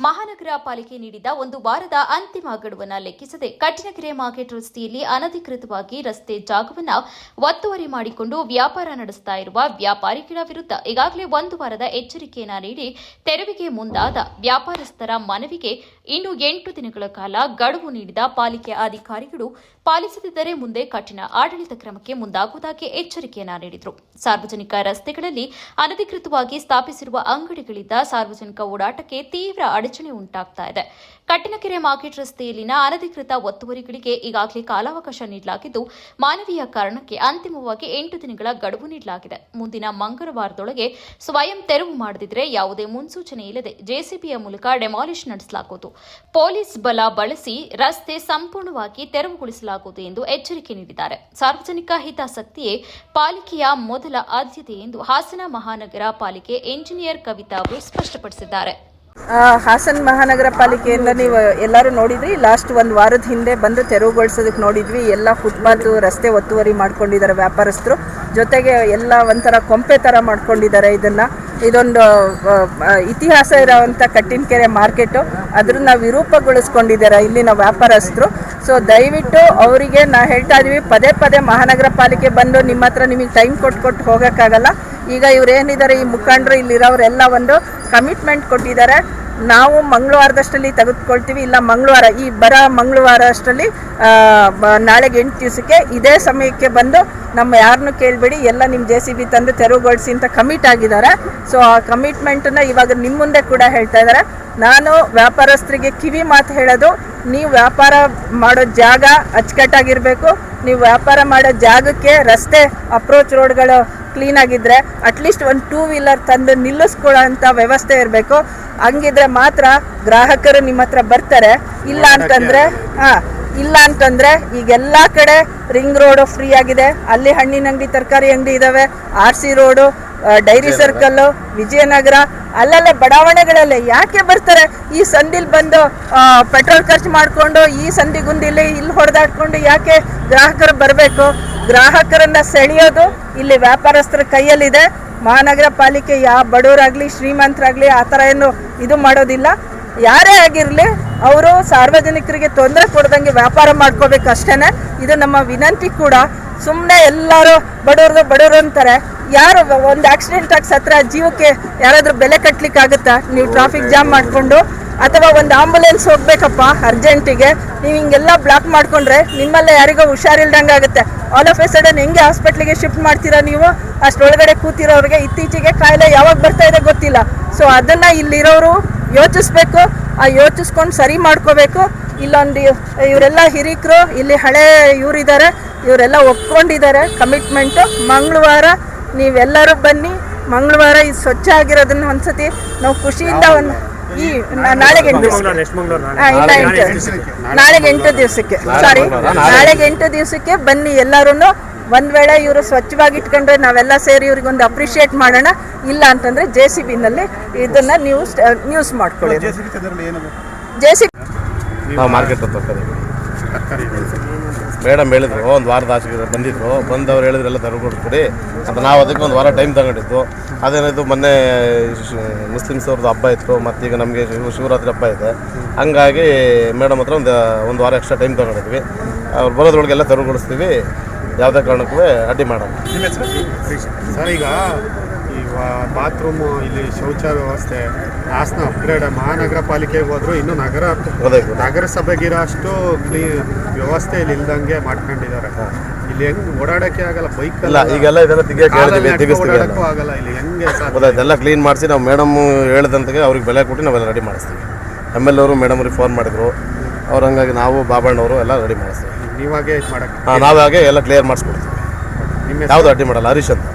ಮಹಾನಗರ ಪಾಲಿಕೆ ನೀಡಿದ ಒಂದು ವಾರದ ಅಂತಿಮ ಗಡುವನ್ನು ಲೆಕ್ಕಿಸದೆ ಕಟ್ಟಿನಕೆರೆ ಮಾರ್ಕೆಟ್ ರಸ್ತೆಯಲ್ಲಿ ಅನಧಿಕೃತವಾಗಿ ರಸ್ತೆ ಜಾಗವನ್ನು ಒತ್ತುವರಿ ಮಾಡಿಕೊಂಡು ವ್ಯಾಪಾರ ನಡೆಸ್ತಾ ಇರುವ ವ್ಯಾಪಾರಿಗಳ ವಿರುದ್ಧ ಈಗಾಗಲೇ ಒಂದು ವಾರದ ಎಚ್ಚರಿಕೆಯನ್ನ ನೀಡಿ ತೆರವಿಗೆ ಮುಂದಾದ ವ್ಯಾಪಾರಸ್ಥರ ಮನವಿಗೆ ಇನ್ನು ಎಂಟು ದಿನಗಳ ಕಾಲ ಗಡುವು ನೀಡಿದ ಪಾಲಿಕೆ ಅಧಿಕಾರಿಗಳು ಪಾಲಿಸದಿದ್ದರೆ ಮುಂದೆ ಕಠಿಣ ಆಡಳಿತ ಕ್ರಮಕ್ಕೆ ಮುಂದಾಗುವುದಾಗಿ ಎಚ್ಚರಿಕೆಯನ್ನು ನೀಡಿದರು. ಸಾರ್ವಜನಿಕ ರಸ್ತೆಗಳಲ್ಲಿ ಅನಧಿಕೃತವಾಗಿ ಸ್ಥಾಪಿಸಿರುವ ಅಂಗಡಿಗಳಿಂದ ಸಾರ್ವಜನಿಕ ಓಡಾಟಕ್ಕೆ ತೀವ್ರ ಅಡಚಣೆ ಉಂಟಾಗ್ತಾ ಇದೆ. ಕಟ್ಟಿನಕೆರೆ ಮಾರ್ಕೆಟ್ ರಸ್ತೆಯಲ್ಲಿನ ಅನಧಿಕೃತ ಒತ್ತುವರಿಗಳಿಗೆ ಈಗಾಗಲೇ ಕಾಲಾವಕಾಶ ನೀಡಲಾಗಿದ್ದು, ಮಾನವೀಯ ಕಾರಣಕ್ಕೆ ಅಂತಿಮವಾಗಿ ಎಂಟು ದಿನಗಳ ಗಡುವು ನೀಡಲಾಗಿದೆ. ಮುಂದಿನ ಮಂಗಳವಾರದೊಳಗೆ ಸ್ವಯಂ ತೆರವು ಮಾಡದಿದ್ರೆ ಯಾವುದೇ ಮುನ್ಸೂಚನೆ ಇಲ್ಲದೆ ಜೆಸಿಬಿಯ ಮೂಲಕ ಡೆಮಾಲಿಷ್ ನಡೆಸಲಾಗುವುದು. ಪೊಲೀಸ್ ಬಲ ಬಳಸಿ ರಸ್ತೆ ಸಂಪೂರ್ಣವಾಗಿ ತೆರವುಗೊಳಿಸಲಾಗುವುದು ಎಂದು ಎಚ್ಚರಿಕೆ ನೀಡಿದ್ದಾರೆ. ಸಾರ್ವಜನಿಕ ಹಿತಾಸಕ್ತಿಯೇ ಪಾಲಿಕೆಯ ಮೊದಲ ಆದ್ಯತೆ ಎಂದು ಹಾಸನ ಮಹಾನಗರ ಪಾಲಿಕೆ ಎಂಜಿನಿಯರ್ ಕವಿತಾ ಅವರು ಸ್ಪಷ್ಟಪಡಿಸಿದ್ದಾರೆ. ಹಾಸನ್ ಮಹಾನಗರ ಪಾಲಿಕೆಯಿಂದ ನೀವು ಎಲ್ಲರೂ ನೋಡಿದ್ರಿ? ಲಾಸ್ಟ್ ಒಂದು ವಾರದ ಹಿಂದೆ ಬಂದು ತೆರವುಗೊಳಿಸೋದಕ್ಕೆ ನೋಡಿದ್ವಿ. ಎಲ್ಲ ಫುಟ್ಪಾತು ರಸ್ತೆ ಒತ್ತುವರಿ ಮಾಡ್ಕೊಂಡಿದ್ದಾರೆ ವ್ಯಾಪಾರಸ್ಥರು. ಜೊತೆಗೆ ಎಲ್ಲ ಒಂಥರ ಕೊಂಪೆ ಥರ ಮಾಡ್ಕೊಂಡಿದ್ದಾರೆ ಇದನ್ನು. ಇದೊಂದು ಇತಿಹಾಸ ಇರೋವಂಥ ಕಟ್ಟಿನಕೆರೆ ಮಾರ್ಕೆಟು. ಅದನ್ನ ವಿರೂಪಗೊಳಿಸ್ಕೊಂಡಿದ್ದಾರೆ ಇಲ್ಲಿನ ವ್ಯಾಪಾರಸ್ಥರು. ಸೊ ದಯವಿಟ್ಟು ಅವರಿಗೆ ನಾ ಹೇಳ್ತಾ ಇದೀವಿ, ಪದೇ ಪದೇ ಮಹಾನಗರ ಪಾಲಿಕೆ ಬಂದು ನಿಮ್ಮ ಹತ್ರ ನಿಮಗೆ ಟೈಮ್ ಕೊಟ್ಟು ಕೊಟ್ಟು ಹೋಗೋಕ್ಕಾಗಲ್ಲ. ಈಗ ಇವರೇನಿದ್ದಾರೆ ಈ ಮುಖಂಡರು ಇಲ್ಲಿರೋರೆಲ್ಲ ಒಂದು ಕಮಿಟ್ಮೆಂಟ್ ಕೊಟ್ಟಿದ್ದಾರೆ. ನಾವು ಮಂಗಳವಾರದಷ್ಟರಲ್ಲಿ ತೆಗೆದುಕೊಳ್ತೀವಿ, ಇಲ್ಲ ಮಂಗಳವಾರ, ಈ ಬರ ಮಂಗಳವಾರ ಅಷ್ಟರಲ್ಲಿ ನಾಳೆಗೆ ಎಂಟು ದಿವಸಕ್ಕೆ ಇದೇ ಸಮಯಕ್ಕೆ ಬಂದು ನಮ್ಮ ಯಾರನ್ನೂ ಕೇಳಬೇಡಿ, ಎಲ್ಲ ನಿಮ್ಮ ಜೆ ಸಿ ಬಿ ತಂದು ತೆರವುಗೊಳಿಸಿ ಅಂತ ಕಮಿಟ್ ಆಗಿದ್ದಾರೆ. ಸೊ ಆ ಕಮಿಟ್ಮೆಂಟನ್ನು ಇವಾಗ ನಿಮ್ಮ ಮುಂದೆ ಕೂಡ ಹೇಳ್ತಾ ಇದ್ದಾರೆ. ನಾನು ವ್ಯಾಪಾರಸ್ಥರಿಗೆ ಕಿವಿ ಮಾತು ಹೇಳೋದು, ನೀವು ವ್ಯಾಪಾರ ಮಾಡೋ ಜಾಗ ಅಚ್ಚುಕಟ್ಟಾಗಿರಬೇಕು. ನೀವು ವ್ಯಾಪಾರ ಮಾಡೋ ಜಾಗಕ್ಕೆ ರಸ್ತೆ ಅಪ್ರೋಚ್ ರೋಡ್ಗಳು ಕ್ಲೀನ್ ಆಗಿದ್ರೆ ಅಟ್ಲೀಸ್ಟ್ ಒಂದು ಟೂ ವೀಲರ್ ತಂದು ನಿಲ್ಲಿಸ್ಕೊಳ್ಳೋ ಅಂಥ ವ್ಯವಸ್ಥೆ ಇರಬೇಕು. ಹಂಗಿದ್ರೆ ಮಾತ್ರ ಗ್ರಾಹಕರು ನಿಮ್ಮ ಹತ್ರ ಬರ್ತಾರೆ. ಇಲ್ಲ ಅಂತಂದ್ರೆ ಹಾ ಇಲ್ಲ ಅಂತಂದ್ರೆ ಈಗ ಎಲ್ಲಾ ಕಡೆ ರಿಂಗ್ ರೋಡ್ ಫ್ರೀ ಆಗಿದೆ. ಅಲ್ಲಿ ಹಣ್ಣಿನ ಅಂಗಡಿ ತರಕಾರಿ ಅಂಗಡಿ ಇದಾವೆ. R C road dairy circle Vijayanagar. ಅಲ್ಲಲ್ಲೇ ಬಡಾವಣೆಗಳಲ್ಲೇ ಯಾಕೆ ಬರ್ತಾರೆ? ಈ ಸಂದಿಲ್ ಬಂದು ಪೆಟ್ರೋಲ್ ಖರ್ಚು ಮಾಡಿಕೊಂಡು ಈ ಸಂದಿಗುಂದಿಲ್ಲಿ ಗುಂದಿಲಿ ಇಲ್ಲಿ ಹೊಡೆದಾಡ್ಕೊಂಡು ಯಾಕೆ ಗ್ರಾಹಕರು ಬರಬೇಕು? ಗ್ರಾಹಕರನ್ನ ಸೆಳೆಯೋದು ಇಲ್ಲಿ ವ್ಯಾಪಾರಸ್ಥರ ಕೈಯಲ್ಲಿದೆ. ಮಹಾನಗರ ಪಾಲಿಕೆ ಯಾವ ಬಡವರಾಗ್ಲಿ, ಶ್ರೀಮಂತರಾಗ್ಲಿ ಆ ಥರ ಏನು ಇದು ಮಾಡೋದಿಲ್ಲ. ಯಾರೇ ಆಗಿರಲಿ ಅವರು ಸಾರ್ವಜನಿಕರಿಗೆ ತೊಂದರೆ ಕೊಡ್ದಂಗೆ ವ್ಯಾಪಾರ ಮಾಡ್ಕೋಬೇಕು ಅಷ್ಟೇನೆ. ಇದು ನಮ್ಮ ವಿನಂತಿ ಕೂಡ. ಸುಮ್ಮನೆ ಎಲ್ಲರೂ ಬಡವ್ರದು ಬಡವರು ಅಂತಾರೆ. ಯಾರು ಒಂದು ಆಕ್ಸಿಡೆಂಟ್ ಆಗಿ ಸತ್ರ ಜೀವಕ್ಕೆ ಯಾರಾದ್ರೂ ಬೆಲೆ ಕಟ್ಲಿಕ್ಕೆ ಆಗುತ್ತಾ ನೀವು ಟ್ರಾಫಿಕ್ ಜಾಮ್ ಮಾಡಿಕೊಂಡು ಅಥವಾ ಒಂದು ಆಂಬುಲೆನ್ಸ್ ಹೋಗ್ಬೇಕಪ್ಪ ಅರ್ಜೆಂಟಿಗೆ ನೀವು ಹಿಂಗೆಲ್ಲ ಬ್ಲಾಕ್ ಮಾಡ್ಕೊಂಡ್ರೆ ನಿಮ್ಮಲ್ಲೇ ಯಾರಿಗೋ ಹುಷಾರಿಲ್ದಂಗೆ ಆಗುತ್ತೆ. ಆಲ್ ಆಫ್ ಎ ಸಡನ್ ಹೆಂಗೆ ಹಾಸ್ಪಿಟ್ಲಿಗೆ ಶಿಫ್ಟ್ ಮಾಡ್ತೀರಾ ನೀವು? ಅಷ್ಟೊಳಗಡೆ ಕೂತಿರೋರಿಗೆ ಇತ್ತೀಚೆಗೆ ಕಾಯಿಲೆ ಯಾವಾಗ ಬರ್ತಾ ಇದೆ ಗೊತ್ತಿಲ್ಲ. ಸೊ ಅದನ್ನ ಇಲ್ಲಿರೋರು ಯೋಚಿಸ್ಬೇಕು. ಆ ಯೋಚಿಸ್ಕೊಂಡು ಸರಿ ಮಾಡ್ಕೋಬೇಕು. ಇಲ್ಲೊಂದು ಇವರೆಲ್ಲ ಹಿರಿಕರು ಇಲ್ಲಿ ಹಳೆ ಇವರಿದ್ದಾರೆ. ಇವರೆಲ್ಲ ಒಪ್ಕೊಂಡಿದ್ದಾರೆ. ಕಮಿಟ್ಮೆಂಟು ಮಂಗಳವಾರ ನೀವೆಲ್ಲರೂ ಬನ್ನಿ. ಮಂಗಳವಾರ ಇದು ಸ್ವಚ್ಛ ಆಗಿರೋದನ್ನ ಒಂದ್ಸತಿ ನಾವು ಖುಷಿಯಿಂದ ಒಂದು ಈ ನಾಳೆಗೆ ಎಂಟು ದಿವಸ ಹಾ, ಇಲ್ಲ ಎಂಟು ನಾಳೆಗೆ ಎಂಟು ದಿವಸಕ್ಕೆ. ಸಾರಿ ನಾಳೆಗೆ ಎಂಟು ದಿವಸಕ್ಕೆ ಬನ್ನಿ ಎಲ್ಲರೂ ಒಂದ್ ವೇಳೆ ಇವರು ಸ್ವಚ್ಛವಾಗಿ ಇಟ್ಕೊಂಡ್ರೆ ನಾವೆಲ್ಲ ಸೇರಿ ಇವ್ರಿಗೊಂದು ಅಪ್ರಿಷಿಯೇಟ್ ಮಾಡೋಣ. ಇಲ್ಲ ಅಂತಂದ್ರೆ ಜೆ ಸಿ ಬಿನಲ್ಲಿ ಇದನ್ನ ನ್ಯೂಸ್ ನ್ಯೂಸ್ ಮಾಡ್ಕೊಳ್ಳಿ. ಜೆ ಸಿ ಬಿ ಮಾರ್ಕೆಟ್ ತರ್ಕಾರಿ. ಮೇಡಮ್ ಹೇಳಿದ್ರು ಒಂದು ವಾರದ ಆಚೆಗೆ ಬಂದಿದ್ರು, ಬಂದವ್ರು ಹೇಳಿದ್ರು, ಎಲ್ಲ ತರ್ಕೊಡ್ತೀರಿ ಅಂತ ನಾವು ಅದಕ್ಕೆ ಒಂದು ವಾರ ಟೈಮ್ ತಗೊಂಡಿದ್ದು. ಅದೇನಾಯಿತು ಮೊನ್ನೆ ಮುಸ್ಲಿಮ್ಸ್ ಅವ್ರದ್ದು ಹಬ್ಬ ಇತ್ತು ಈಗ ನಮಗೆ ಶಿವ ಶಿವರಾತ್ರಿ ಹಬ್ಬ ಇದೆ. ಹಂಗಾಗಿ ಮೇಡಮ್ ಹತ್ರ ಒಂದು ಒಂದು ವಾರ ಎಕ್ಸ್ಟ್ರಾ ಟೈಮ್ ತಗೊಂಡಿದ್ವಿ. ಅವ್ರು ಬರೋದ್ರೊಳಗೆ ಎಲ್ಲ ತೆರವುಗೊಳಿಸ್ತೀವಿ ಯಾವುದೇ ಕಾರಣಕ್ಕೂ ಅಡ್ಡಿ ಮಾಡೋಣ ಸರ್, ಈಗ ಬಾತ್ರೂಮು ಇಲ್ಲಿ ಶೌಚ ವ್ಯವಸ್ಥೆ ಹಾಸನ ಅಪ್ಗ್ರೇಡ್ ಮಹಾನಗರ ಪಾಲಿಕೆಗೆ ಹೋದ್ರು ಇನ್ನು ನಗರ ನಗರಸಭೆಗಿರೋ ಅಷ್ಟು ಕ್ಲೀ ವ್ಯವಸ್ಥೆ ಇಲ್ಲಿ ಇಲ್ದಂಗೆ ಮಾಡ್ಕೊಂಡಿದ್ದಾರೆ. ಇಲ್ಲಿ ಹೆಂಗ್ ಓಡಾಡಕ್ಕೆ ಆಗಲ್ಲ ಬೈಕ್ ಅಲ್ಲ ಈಗೆಲ್ಲ ಇದೆಲ್ಲ ತೆಗಿಯಕ್ಕೆ ಆಗಲ್ಲ ಇಲ್ಲಿ ಹೆಂಗೆ ಎಲ್ಲ ಕ್ಲೀನ್ ಮಾಡಿಸಿ ನಾವು ಮೇಡಮ್ ಹೇಳ್ದಂತೆಗೆ ಅವ್ರಿಗೆ ಬೆಲೆ ಕೊಟ್ಟು ನಾವೆಲ್ಲ ರೆಡಿ ಮಾಡಿಸ್ತೀವಿ. ಎಂ ಎಲ್ ಅವರು ಮೇಡಮ್ ಅವ್ರಿಗೆ ಫೋನ್ ಮಾಡಿದ್ರು. ಅವ್ರು ಹಂಗಾಗಿ ನಾವು ಬಾಬಣ್ಣವರು ಎಲ್ಲ ರೆಡಿ ಮಾಡಿಸ್ತೀವಿ. ನೀವಾಗೆ ಮಾಡಕ್ಕೆ ನಾವಾಗೆ ಎಲ್ಲ ಕ್ಲಿಯರ್ ಮಾಡಿಸ್ಕೊಡ್ತೀವಿ. ಯಾವುದು ಅಡ್ಡಿ ಮಾಡಲ್ಲ ಹರೀಶ್ ಅಂತ.